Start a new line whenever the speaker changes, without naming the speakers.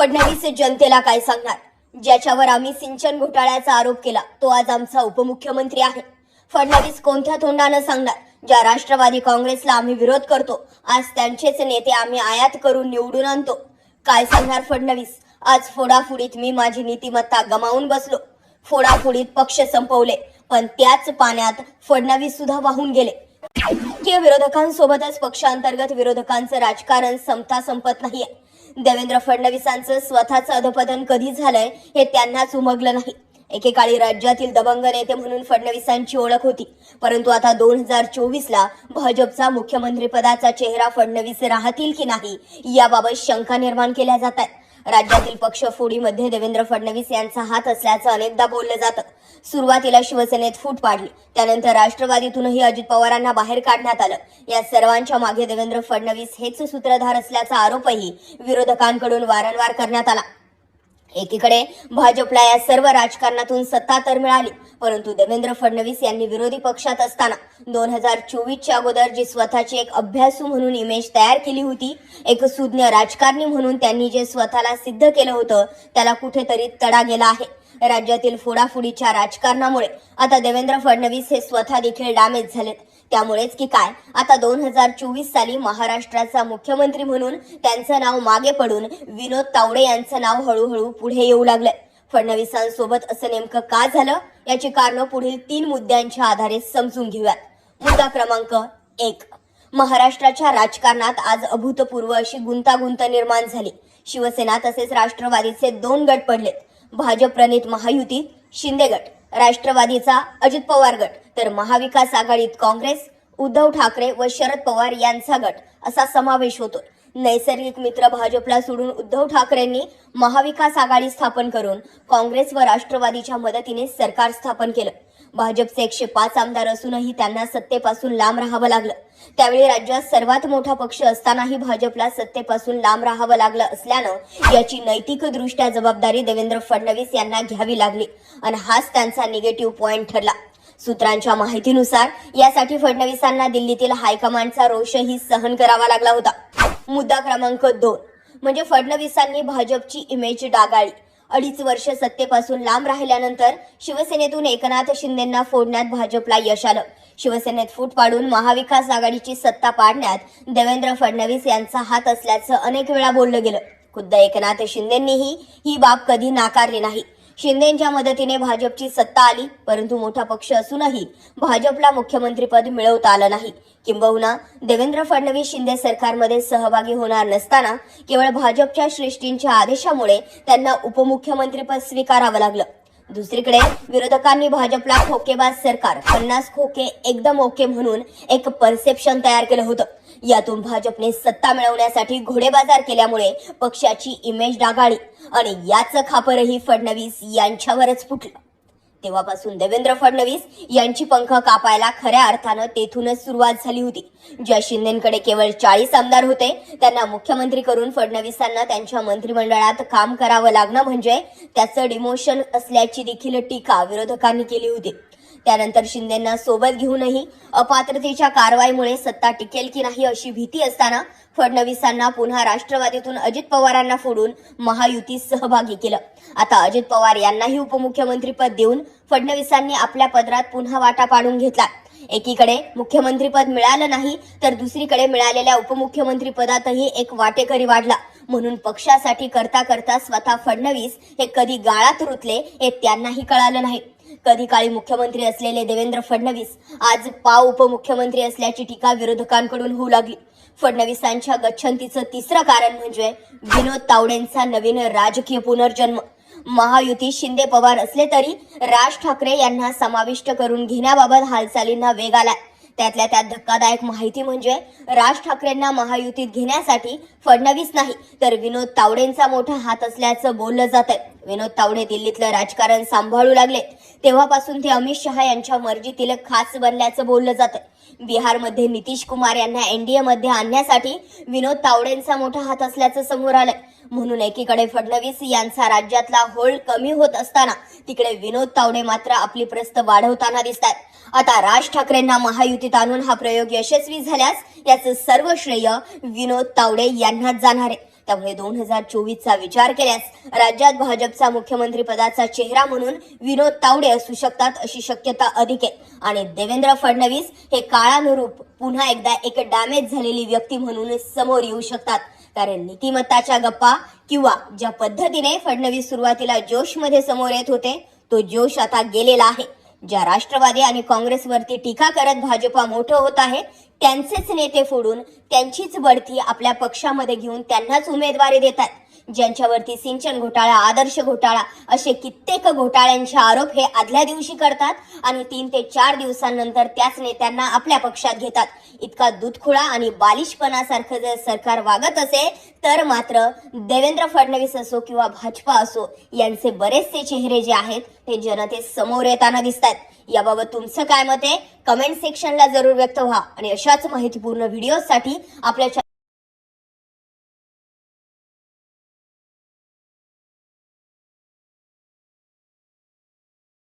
फडणवीस जनतेला काय सांगणार? ज्याच्यावर आम्ही सिंचन घोटाळ्याचा आरोप केला तो आज आमचा उपमुख्यमंत्री आहे. फडणवीस कोणत्या तोंडानं सांगणार? ज्या राष्ट्रवादी काँग्रेसला आम्ही विरोध करतो आज त्यांचेच नेते आम्ही आयात करून निवडून आणतो. काय सांगणार फडणवीस? आज फोडाफुडीत मी माझी नीतिमत्ता गमावून बसलो. फोडाफुडीत पक्ष संपवले पण त्याच पाण्यात फडणवीस सुद्धा वाहून गेले. राजकीय विरोधकांसोबतच पक्षांतर्गत विरोधकांचं राजकारण संपता संपत नाहीये. देवेंद्र फडणवीसांचं स्वतःचं अधपतन कधी झालंय हे त्यांनाच उमगलं नाही. एकेकाळी राज्यातील दबंग नेते म्हणून फडणवीसांची ओळख होती. परंतु आता दोन हजार चोवीस ला भाजपचा मुख्यमंत्री पदाचा चेहरा फडणवीस राहतील की नाही याबाबत शंका निर्माण केल्या जात आहेत. राज्यातील पक्ष फुडीमध्ये देवेंद्र फडणवीस यांचा हात असल्याचं अनेकदा बोललं जातं. सुरुवातीला शिवसेनेत फूट पाडली. त्यानंतर राष्ट्रवादीतूनही अजित पवारांना बाहेर काढण्यात आलं. या सर्वांच्या मागे देवेंद्र फडणवीस हेच सूत्रधार असल्याचा आरोपही विरोधकांकडून वारंवार करण्यात आला. एकीकडे भाजपला या सर्व राजकारणातून सत्ता तर मिळाली परंतु देवेंद्र फडणवीस यांनी विरोधी पक्षात असताना दोन हजार चोवीसच्या अगोदर जी स्वतःची एक अभ्यासू म्हणून इमेज तयार केली होती एक सुज्ञ राजकारणी म्हणून त्यांनी जे स्वतःला सिद्ध केलं होतं त्याला कुठेतरी तडा गेला आहे. राज्यातील फोडाफोडीच्या राजकारणामुळे आता देवेंद्र फडणवीस हे स्वतः देखील डॅमेज झालेत. त्यामुळेच की काय आता दोन हजार चोवीस साली महाराष्ट्राचा मुख्यमंत्री म्हणून त्यांचं नाव मागे पडून विनोद तावडे यांचं नाव हळूहळू पुढे येऊ लागलंय. फडणवीसांसोबत असं नेमकं का झालं याची कारणं पुढील तीन मुद्द्यांच्या आधारे समजून घेऊयात. मुद्दा क्रमांक एक. महाराष्ट्राच्या राजकारणात आज अभूतपूर्व अशी गुंतागुंत निर्माण झाली. शिवसेना तसेच राष्ट्रवादीचे दोन गट पडलेत. भाजप प्रणित महायुतीत शिंदे गट राष्ट्रवादीचा अजित पवार गट तर महाविकास आघाडीत काँग्रेस उद्धव ठाकरे व शरद पवार यांचा गट असा समावेश होतो नैसर्गिक मित्र भाजपला सोडून उद्धव ठाकरेंनी महाविकास आघाडी स्थापन करून काँग्रेस व राष्ट्रवादीच्या मदतीने सरकार स्थापन केलं. भाजपचे एकशे पाच आमदार असूनही त्यांना सत्तेपासून लांब राहावं लागलं. त्यावेळी राज्यात सर्वात मोठा पक्ष असतानाही भाजपला सत्तेपासून लांब राहावं लागलं असल्यानं याची नैतिकदृष्ट्या जबाबदारी देवेंद्र फडणवीस यांना घ्यावी लागली आणि हाच त्यांचा निगेटिव्ह पॉईंट ठरला. सूत्रांच्या माहितीनुसार यासाठी फडणवीसांना दिल्लीतील हायकमांडचा रोषही सहन करावा लागला होता. मुद्दा क्रमांक दोन. म्हणजे फडणवीसांनी भाजपची इमेज डागाळली. अडीच वर्ष सत्तेपासून लांब राहिल्यानंतर शिवसेनेतून एकनाथ शिंदेंना फोडण्यात भाजपला यश आलं. शिवसेनेत फूट पाडून महाविकास आघाडीची सत्ता पाडण्यात देवेंद्र फडणवीस यांचा हात असल्याचं अनेक वेळा बोललं गेलं. खुद्द एकनाथ शिंदेंनीही ही बाब कधी नाकारली नाही. शिंदेच्या मदतीने भाजपची सत्ता आली परंतु मोठा पक्ष असूनही भाजपला मुख्यमंत्रीपद मिळवता आलं नाही. किंबहुना देवेंद्र फडणवीस शिंदे सरकारमध्ये सहभागी होणार नसताना केवळ भाजपच्या श्रेष्ठींच्या आदेशामुळे त्यांना उपमुख्यमंत्रीपद स्वीकारावं लागलं. दुसरीकडे विरोधकांनी भाजपला खोकेबाज सरकार पन्नास खोके एकदम ओके म्हणून एक परसेप्शन तयार केलं होतं. यातून भाजपने सत्ता मिळवण्यासाठी घोडेबाजार केल्यामुळे पक्षाची इमेज डागाळी आणि याच खापरही फडणवीस यांच्यावरच फुटलं. तेव्हापासून देवेंद्र फडणवीस यांची पंख कापायला खऱ्या अर्थानं तेथूनच सुरुवात झाली होती. ज्या शिंदेकडे केवळ चाळीस आमदार होते त्यांना मुख्यमंत्री करून फडणवीसांना त्यांच्या मंत्रिमंडळात काम करावं लागणं म्हणजे त्याचं डिमोशन असल्याची देखील टीका विरोधकांनी केली होती. त्यानंतर शिंदेना सोबत घेऊनही अपात्रतेच्या कारवाईमुळे सत्ता टिकेल की नाही अशी भीती असताना फडणवीसांना पुन्हा राष्ट्रवादीतून अजित पवारांना फोडून महायुतीत सहभागी केलं. आता अजित पवार यांनाही उपमुख्यमंत्रीपद देऊन फडणवीसांनी आपल्या पदरात पुन्हा वाटा पाडून घेतला. एकीकडे मुख्यमंत्रीपद मिळालं नाही तर दुसरीकडे मिळालेल्या उपमुख्यमंत्री पदातही एक वाटेकरी वाढला. म्हणून पक्षासाठी करता करता स्वतः फडणवीस हे कधी गाळात रुतले हे त्यांनाही कळालं नाही. कधी काळी मुख्यमंत्री असलेले देवेंद्र फडणवीस आज पाव उपमुख्यमंत्री असल्याची टीका विरोधकांकडून होऊ लागली. फडणवीसांच्या गच्छंतीचं तिसरं कारण म्हणजे विनोद तावडेंचा नवीन राजकीय पुनर्जन्म. महायुती शिंदे पवार असले तरी राज ठाकरे यांना समाविष्ट करून घेण्याबाबत हालचालींना वेग आलाय. त्यातल्या त्यात धक्कादायक माहिती म्हणजे राज ठाकरेंना महायुतीत घेण्यासाठी फडणवीस नाही तर विनोद तावडेंचा मोठा हात असल्याचं बोललं जात आहे विनोद तावडे दिल्लीतलं राजकारण सांभाळू लागले. तेव्हापासून ते अमित शहा यांच्या मर्जीतील खास बनल्याचं बोललं जातं बिहारमध्ये नितीश कुमार यांना एनडीए मध्ये आणण्यासाठी विनोद तावडेंचा मोठा हात असल्याचं समोर आलंय. म्हणून एकीकडे फडणवीस यांचा राज्यातला होल्ड कमी होत असताना तिकडे विनोद तावडे मात्र आपली प्रस्त वाढवताना दिसतात आता राज ठाकरेंना महायुतीत आणून हा प्रयोग यशस्वी झाल्यास याचं सर्व श्रेय विनोद तावडे यांनाच जाणार आहे. त्यामुळे दोन हजार चोवीसचा विचार केल्यास राज्यात भाजपचा मुख्यमंत्री पदाचा चेहरा म्हणून विनोद तावडे असू शकतात अशी शक्यता अधिक आहे. आणि देवेंद्र फडणवीस हे काळानुरूप पुन्हा एकदा एक डॅमेज झालेली व्यक्ती म्हणून समोर येऊ शकतात. कारण नीतिमत्ताच्या गप्पा किंवा ज्या पद्धतीने फडणवीस सुरुवातीला जोशमध्ये समोर येत होते तो जोश आता गेलेला आहे. ज्या राष्ट्रवादी आणि काँग्रेसवरती टीका करत भाजपा मोठं होत आहे त्यांचेच नेते फोडून त्यांचीच बढती आपल्या पक्षामध्ये घेऊन त्यांनाच उमेदवारी देतात. ज्यांच्यावरती सिंचन घोटाळा आदर्श घोटाळा असे कित्येक घोटाळ्यांचे आरोप हे आदल्या दिवशी करतात आणि तीन ते चार दिवसांनंतर त्याच नेत्यांना आपल्या पक्षात घेतात. इतका दुधखुळा आणि बालिशपणासारखं जर सरकार वागत असेल तर मात्र देवेंद्र फडणवीस असो किंवा भाजपा असो यांचे बरेचसे चेहरे जे आहेत ते जनतेसमोर येताना दिसतात याबाबत तुमचं काय मत आहे? कमेंट सेक्शनला जरूर व्यक्त व्हा आणि अशाच माहितीपूर्ण व्हिडिओसाठी आपल्या